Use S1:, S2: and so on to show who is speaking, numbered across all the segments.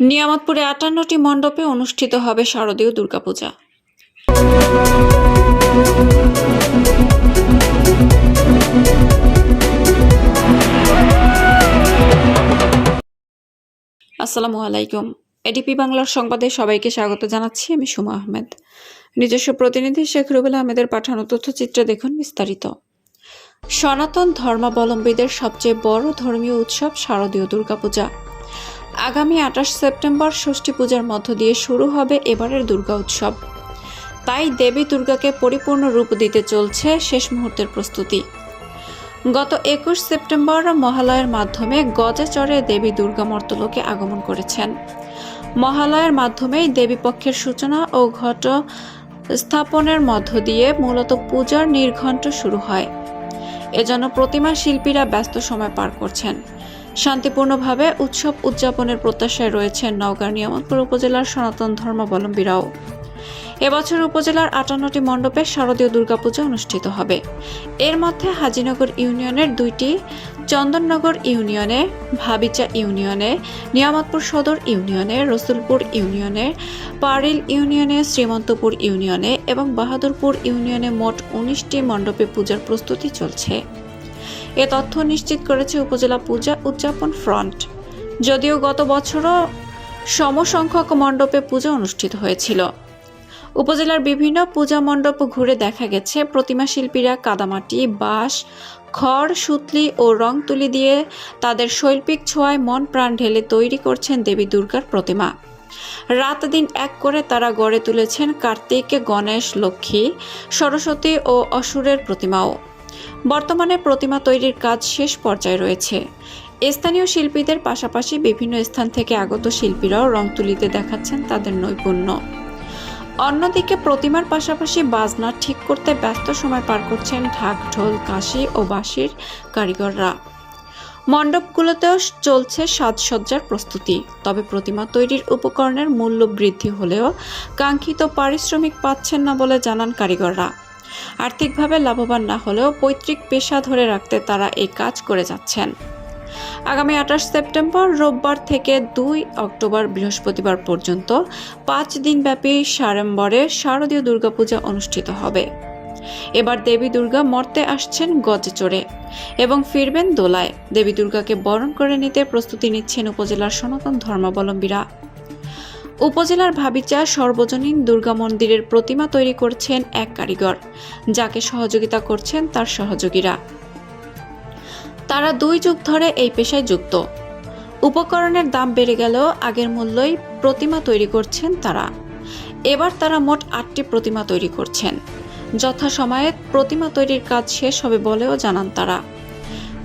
S1: নিয়ামতপুরে আটান্নটি মণ্ডপে অনুষ্ঠিত হবে শারদীয় দুর্গাপূজা। আসসালামু আলাইকুম। এডিপি বাংলার সংবাদে সবাইকে স্বাগত জানাচ্ছি, আমি সুমা আহমেদ। নিজস্ব প্রতিনিধি শেখ রুবেল আহমেদের পাঠানো তথ্যচিত্রে দেখুন বিস্তারিত। সনাতন ধর্মাবলম্বীদের সবচেয়ে বড় ধর্মীয় উৎসব শারদীয় দুর্গাপূজা। আগামী আঠাশ সেপ্টেম্বর ষষ্ঠী পূজার মধ্য দিয়ে শুরু হবে এবারের দুর্গা উৎসব। তাই দেবী দুর্গাকে পরিপূর্ণ রূপ দিতে চলছে শেষ মুহূর্তের প্রস্তুতি। গত একুশ সেপ্টেম্বর মহালয়ের মাধ্যমে গজে চড়ে দেবী দুর্গা মর্তলোকে আগমন করেছেন। মহালয়ের মাধ্যমেই দেবী পক্ষের সূচনা ও ঘট স্থাপনের মধ্য দিয়ে মূলত পূজার নির্ঘণ্ট শুরু হয়। এজন্য প্রতিমা শিল্পীরা ব্যস্ত সময় পার করছেন। শান্তিপূর্ণভাবে উৎসব উদযাপনের প্রত্যাশায় রয়েছেন নওগাঁ নিয়ামতপুর উপজেলার সনাতন ধর্মাবলম্বীরাও। এবছর উপজেলার আটান্নটি মণ্ডপে শারদীয় দুর্গাপূজা অনুষ্ঠিত হবে। এর মধ্যে হাজিনগর ইউনিয়নের দুইটি, চন্দননগর ইউনিয়নে ভাবিচা ইউনিয়নে, নিয়ামতপুর সদর ইউনিয়নে, রসুলপুর ইউনিয়নে, পারিল ইউনিয়নে, শ্রীমন্তপুর ইউনিয়নে এবং বাহাদুরপুর ইউনিয়নে মোট উনিশটি মণ্ডপে পূজার প্রস্তুতি চলছে। এ তথ্য নিশ্চিত করেছে উপজেলা পূজা উদযাপন ফ্রন্ট। যদিও গত বছরও সমসংখ্যক মণ্ডপে পূজা অনুষ্ঠিত হয়েছিল। উপজেলার বিভিন্ন পূজা মণ্ডপ ঘুরে দেখা গেছে প্রতিমা শিল্পীরা কাদামাটি, বাঁশ, খড়, সুতলি ও রং তুলি দিয়ে তাদের শৈল্পিক ছোঁয়ায় মন প্রাণ ঢেলে তৈরি করছেন দেবী দুর্গার প্রতিমা। রাত দিন এক করে তারা গড়ে তুলেছেন কার্তিক, গণেশ, লক্ষ্মী, সরস্বতী ও অসুরের প্রতিমাও। বর্তমানে প্রতিমা তৈরির কাজ শেষ পর্যায়ে রয়েছে। স্থানীয় শিল্পীদের পাশাপাশি বিভিন্ন স্থান থেকে আগত শিল্পীরাও রং তুলিতে দেখাচ্ছেন তাদের নৈপুণ্য। অন্যদিকে প্রতিমার পাশাপাশি বাজনা ঠিক করতে ব্যস্ত সময় পার করছেন ঢাক, ঢোল, কাশি ও বাঁশির কারিগররা। মণ্ডপগুলোতেও চলছে সাজসজ্জার প্রস্তুতি, তবে প্রতিমা তৈরির উপকরণের মূল্য বৃদ্ধি হলেও কাঙ্ক্ষিত পারিশ্রমিক পাচ্ছেন না বলে জানান কারিগররা। আর্থিকভাবে লাভবান না হলেও পৈতৃক পেশা ধরে রাখতে তারা এই কাজ করে যাচ্ছেন। আগামী আঠাশ সেপ্টেম্বর রোববার থেকে দুই অক্টোবর বৃহস্পতিবার পর্যন্ত পাঁচ দিনব্যাপী সাড়ম্বরে শারদীয় দুর্গাপূজা অনুষ্ঠিত হবে। এবার দেবী দুর্গা মর্তে আসছেন গজে চড়ে এবং ফিরবেন দোলায়। দেবী দুর্গাকে বরণ করে নিতে প্রস্তুতি নিচ্ছেন উপজেলার সনাতন ধর্মাবলম্বীরা। উপজেলার ভাবিচা সর্বজনীন দুর্গা মন্দিরের প্রতিমা তৈরি করছেন এক কারিগর। যাকে সহযোগিতা করছেন তার সহযোগীরা। তারা দুই যুগ ধরে এই পেশায় যুক্ত। উপকরণের দাম বেড়ে গেলেও আগের মূল্যই প্রতিমা তৈরি করছেন তারা। এবার তারা মোট আটটি প্রতিমা তৈরি করছেন। যথাসময়ে প্রতিমা তৈরির কাজ শেষ হবে বলেও জানান তারা।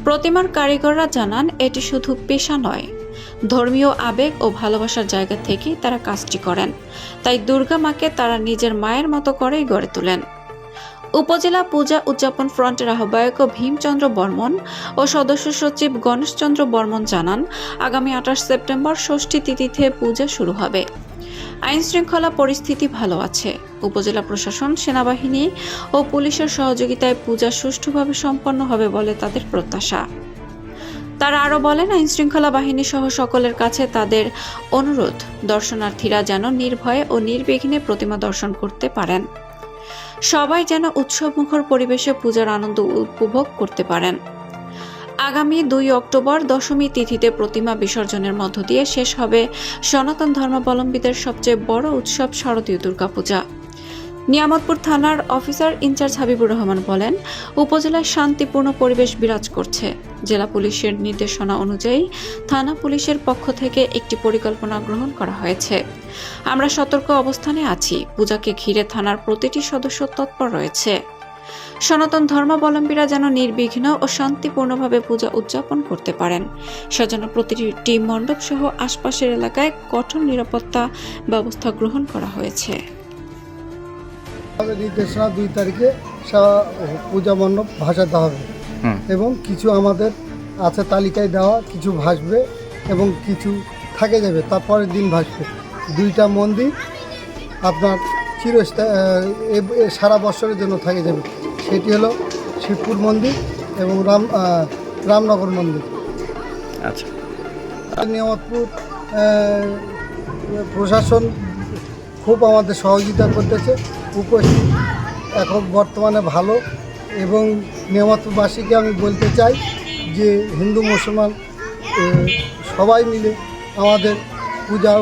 S1: প্রতিমার কারিগররা জানান, এটি শুধু পেশা নয় ধর্মীয় আবেগ ও ভালোবাসার জায়গা থেকেই তারা কাজটি করেন। তাই দুর্গা মাকে তারা নিজের মায়ের মতো করেই গড়ে তোলেন। উপজেলা পূজা উদযাপন ফ্রন্টের আহ্বায়ক ভীমচন্দ্র বর্মন ও সদস্য সচিব গণেশচন্দ্র বর্মন জানান, আগামী আঠাশ সেপ্টেম্বর ষষ্ঠী তিথিতে পূজা শুরু হবে। আইন শৃঙ্খলা পরিস্থিতি ভালো আছে। উপজেলা প্রশাসন, সেনাবাহিনী ও পুলিশের সহযোগিতায় পূজা সুষ্ঠুভাবে সম্পন্ন হবে বলে তাদের প্রত্যাশা। তারা আরও বলেন, আইন শৃঙ্খলা বাহিনী সহ সকলের কাছে তাদের অনুরোধ, দর্শনার্থীরা যেন নির্ভয়ে ও নির্বিঘ্নে প্রতিমা দর্শন করতে পারেন। সবাই যেন উৎসবমুখর পরিবেশে পূজার আনন্দ উপভোগ করতে পারেন। আগামী দুই অক্টোবর দশমী তিথিতে প্রতিমা বিসর্জনের মধ্য দিয়ে শেষ হবে সনাতন ধর্মাবলম্বীদের সবচেয়ে বড় উৎসব শারদীয় দুর্গাপূজা। নিয়ামতপুর থানার অফিসার ইনচার্জ হাবিবুর রহমান বলেন, উপজেলায় শান্তিপূর্ণ পরিবেশ বিরাজ করছে। জেলা পুলিশের নির্দেশনা অনুযায়ী থানা পুলিশের পক্ষ থেকে একটি পরিকল্পনা গ্রহণ করা হয়েছে। আমরা সতর্ক অবস্থানে আছি। পূজাকে ঘিরে থানার প্রতিটি সদস্য তৎপর রয়েছে। সনাতন ধর্মাবলম্বীরা যেন নির্বিঘ্ন ও শান্তিপূর্ণভাবে পূজা উদযাপন করতে পারেন। সেজন্য প্রতিটি মণ্ডপ সহ আশপাশের এলাকায় কঠোর নিরাপত্তা ব্যবস্থা গ্রহণ করা হয়েছে।
S2: নির্দেশনা দুই তারিখে পূজা মণ্ডপ ভাসাতে হবে। এবং কিছু আমাদের আছে তালিকায় দেওয়া কিছু ভাসবে এবং কিছু থাকে যাবে তারপরের দিন ভাসবে। দুইটা মন্দির আপনার চিরস্থায়ী সারা বছরের জন্য থাকে যাবে। সেটি হলো শিবপুর মন্দির এবং রাম রামনগর মন্দির।
S3: আচ্ছা।
S2: নিয়ামতপুর প্রশাসন খুব আমাদের সহযোগিতা করতেছে। উপস্থিত এখন বর্তমানে ভালো এবং নেমাতবাসীকে আমি বলতে চাই যে হিন্দু, মুসলমান সবাই মিলে আমাদের পূজা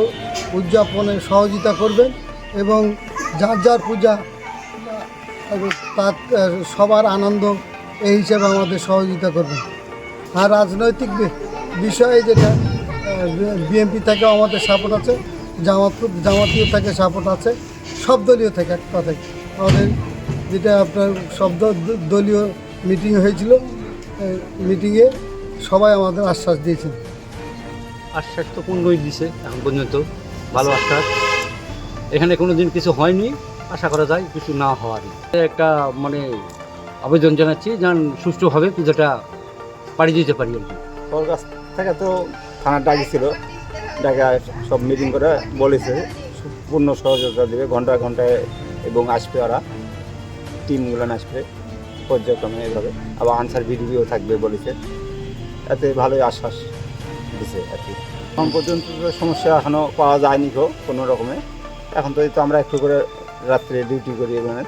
S2: উদযাপনে সহযোগিতা করবেন এবং যার যার পূজা, তার সবার আনন্দ এই হিসাবে আমাদের সহযোগিতা করবেন। আর রাজনৈতিক বিষয়ে যেটা বিএনপি থেকে আমাদের সাপোর্ট আছে, জামাত, জামাতীয় থেকে সাপোর্ট আছে। সব দলীয় থেকে এক কথা আমাদের যেটা আপনার সব দলীয় মিটিং হয়েছিল মিটিংয়ে সবাই আমাদের আশ্বাস দিয়েছেন
S3: আশ্বাস তো পূর্ণই দিছে এখন পর্যন্ত ভালো আশ্বাস। এখানে কোনো দিন কিছু হয়নি আশা করা যায় কিছু না হওয়ারই। একটা মানে আবেদন জানাচ্ছি যেন সুষ্ঠুভাবে পুজোটা পাড়ি দিতে পারি আর কি।
S4: থেকে তো থানার ডাকিছিল ডাকা সব মিটিং করে বলেছে। পূর্ণ সহযোগিতা দেবে, ঘন্টায় ঘন্টায় এবং আসবে ওরা। টিমগুলো আসবে, পর্যায়ক্রমে এভাবে। আবার আনসার ভিডিও থাকবে বলেছে। এতে ভালোই আশ্বাস দিছে আর কি। এখন পর্যন্ত সমস্যা এখনও পাওয়া যায়নি কোনো রকমে। এখন তো আমরা একটু করে রাত্রে ডিউটি করি এখানে